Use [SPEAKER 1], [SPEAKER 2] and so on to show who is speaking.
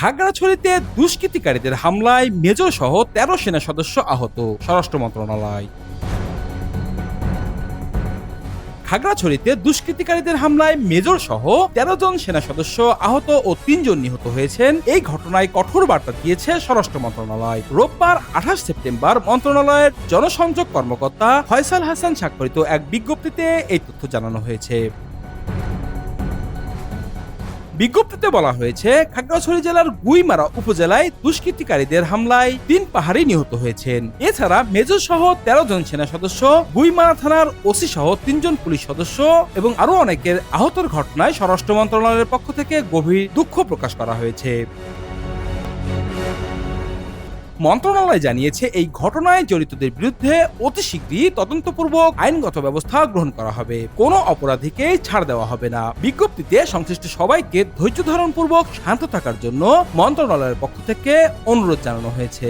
[SPEAKER 1] খাগড়াছড়িতে দুষ্কৃতিকারীদের হামলায় মেজর সহ তেরো সেনা সদস্য আহত, স্বরাষ্ট্র মন্ত্রণালয়। খাগড়াছড়িতে দুষ্কৃতিকারীদের হামলায় মেজর সহ তেরো জন সেনা সদস্য আহত ও তিনজন নিহত হয়েছেন। এই ঘটনায় কঠোর বার্তা দিয়েছে স্বরাষ্ট্র মন্ত্রণালয়। রোববার আঠাশ সেপ্টেম্বর মন্ত্রণালয়ের জনসংযোগ কর্মকর্তা ফয়সাল হাসান স্বাক্ষরিত এক বিজ্ঞপ্তিতে এই তথ্য জানানো হয়েছে। বিজ্ঞপ্তিতে বলা হয়েছে, খাগড়াছড়ি জেলার গুইমারা উপজেলায় দুষ্কৃতিকারীদের হামলায় তিন পাহাড়ি নিহত হয়েছেন। এছাড়া মেজর সহ তেরো জন সেনা সদস্য, গুইমারা থানার ওসি সহ তিনজন পুলিশ সদস্য এবং আরও অনেকের আহতর ঘটনায় স্বরাষ্ট্র মন্ত্রণালয়ের পক্ষ থেকে গভীর দুঃখ প্রকাশ করা হয়েছে। মন্ত্রণালয় জানিয়েছে, এই ঘটনায় জড়িতদের বিরুদ্ধে অতি শীঘ্রই তদন্তপূর্বক আইনগত ব্যবস্থা গ্রহণ করা হবে। কোনো অপরাধীকে ছাড় দেওয়া হবে না। বিজ্ঞপ্তিতে সংশ্লিষ্ট সবাইকে ধৈর্য ধারণ পূর্বক শান্ত থাকার জন্য মন্ত্রণালয়ের পক্ষ থেকে অনুরোধ জানানো হয়েছে।